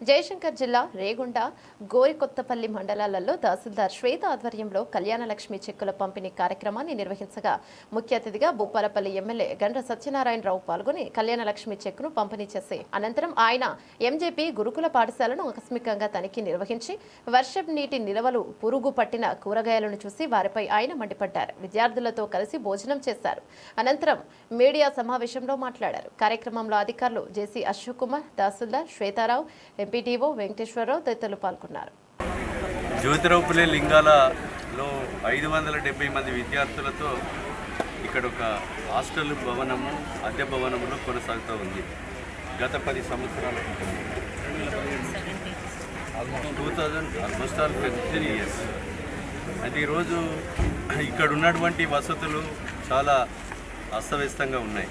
జయశంకర్ జిల్లా రేగుండ గోరికొత్తపల్లి మండలాలలో తహసీల్దార్ శ్వేత ఆధ్వర్యంలో కళ్యాణలక్ష్మి చెక్కుల పంపిణీ కార్యక్రమాన్ని నిర్వహించగా ముఖ్య అతిథిగా భూపాలపల్లి ఎమ్మెల్యే గండ్ర సత్యనారాయణరావు పాల్గొని కళ్యాణలక్ష్మి చెక్కును పంపిణీ చేసి అనంతరం ఆయన ఎంజేపీ గురుకుల పాఠశాలను ఆకస్మికంగా తనిఖీ నిర్వహించి వర్షం నీటి నిల్వలు పురుగు పట్టిన కూరగాయలను చూసి వారిపై ఆయన మండిపడ్డారు. విద్యార్థులతో కలిసి భోజనం చేశారు. అనంతరం మీడియా సమావేశంలో మాట్లాడారు. కార్యక్రమంలో అధికారులు జేసీ అశోక్ కుమార్ తహసీల్దార్ శ్వేతారావు ఎంపీటీఓ వెంకటేశ్వరరావు తదితరులు పాల్గొన్నారు. జ్యోతిరావుపులే లింగాలలో ఐదు వందల డెబ్బై మంది విద్యార్థులతో ఇక్కడ ఒక హాస్టల్ భవనము అద్దె భవనములో కొనసాగుతూ ఉంది. గత పది సంవత్సరాల two thousand almost all fifteen years అయితే ఈరోజు ఇక్కడ ఉన్నటువంటి వసతులు చాలా అస్తవ్యస్తంగా ఉన్నాయి.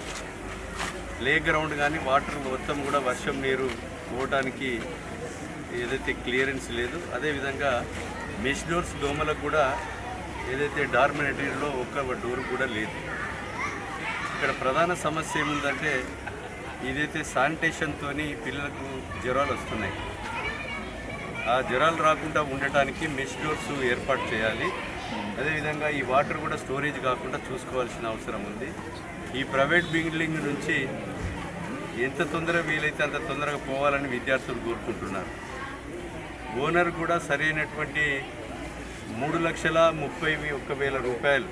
ప్లే గ్రౌండ్ కానీ వాటర్ మొత్తం కూడా వర్షం నీరు పోవటానికి ఏదైతే క్లియరెన్స్ లేదు అదేవిధంగా మెష్ డోర్స్ దోమలకు కూడా ఏదైతే డార్మినేటరీలో ఒక్క డోర్ కూడా లేదు. ఇక్కడ ప్రధాన సమస్య ఏముందంటే ఇదైతే శానిటేషన్తో పిల్లలకు జ్వరాలు వస్తున్నాయి. ఆ జ్వరాలు రాకుండా ఉండటానికి మెష్ డోర్స్ ఏర్పాటు చేయాలి. అదేవిధంగా ఈ వాటర్ కూడా స్టోరేజ్ కాకుండా చూసుకోవాల్సిన అవసరం ఉంది. ఈ ప్రైవేట్ బిల్డింగ్ నుంచి ఎంత తొందరగా వీలైతే అంత తొందరగా పోవాలని విద్యార్థులు కోరుకుంటున్నారు. ఓనర్ కూడా సరైనటువంటి మూడు లక్షల ముప్పై ఒక్క వేల రూపాయలు.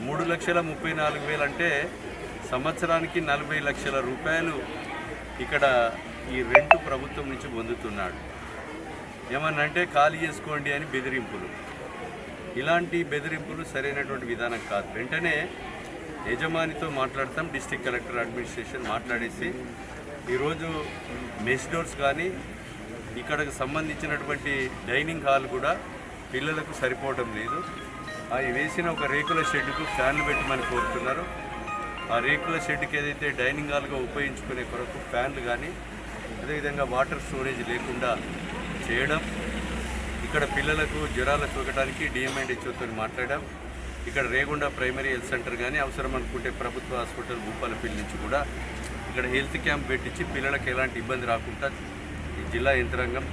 మూడు లక్షల ముప్పై నాలుగు వేలు అంటే సంవత్సరానికి నలభై లక్షల రూపాయలు ఇక్కడ ఈ రెంట్ ప్రభుత్వం నుంచి పొందుతున్నాడు. ఏమన్నంటే ఖాళీ చేసుకోండి అని బెదిరింపులు. ఇలాంటి బెదిరింపులు సరైనటువంటి విధానం కాదు. వెంటనే యజమానితో మాట్లాడతాం డిస్టిక్ కలెక్టర్ అడ్మినిస్ట్రేషన్ మాట్లాడేసి. ఈరోజు మెస్ డోర్స్ కానీ ఇక్కడకు సంబంధించినటువంటి డైనింగ్ హాల్ కూడా పిల్లలకు సరిపోవడం లేదు. అవి వేసిన ఒక రేకుల షెడ్కు ఫ్యాన్లు పెట్టమని కోరుతున్నారు. ఆ రేకుల షెడ్కి ఏదైతే డైనింగ్ హాల్గా ఉపయోగించుకునే కొరకు ఫ్యాన్లు కానీ అదేవిధంగా వాటర్ స్టోరేజ్ లేకుండా చేయడం ఇక్కడ పిల్లలకు జ్వరాలు చూకడానికి డిఎంఎండ్హెచ్ఓతో మాట్లాడాం. ఇక్కడ రేగుండ ప్రైమరీ హెల్త్ సెంటర్ కానీ అవసరం అనుకుంటే ప్రభుత్వ హాస్పిటల్ భూపాలపల్లి నుంచి కూడా ఇక్కడ హెల్త్ క్యాంప్ పెట్టించి పిల్లలకు ఎలాంటి ఇబ్బంది రాకుండా ఈ జిల్లా యంత్రాంగం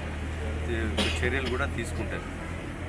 చర్యలు కూడా తీసుకుంటారు.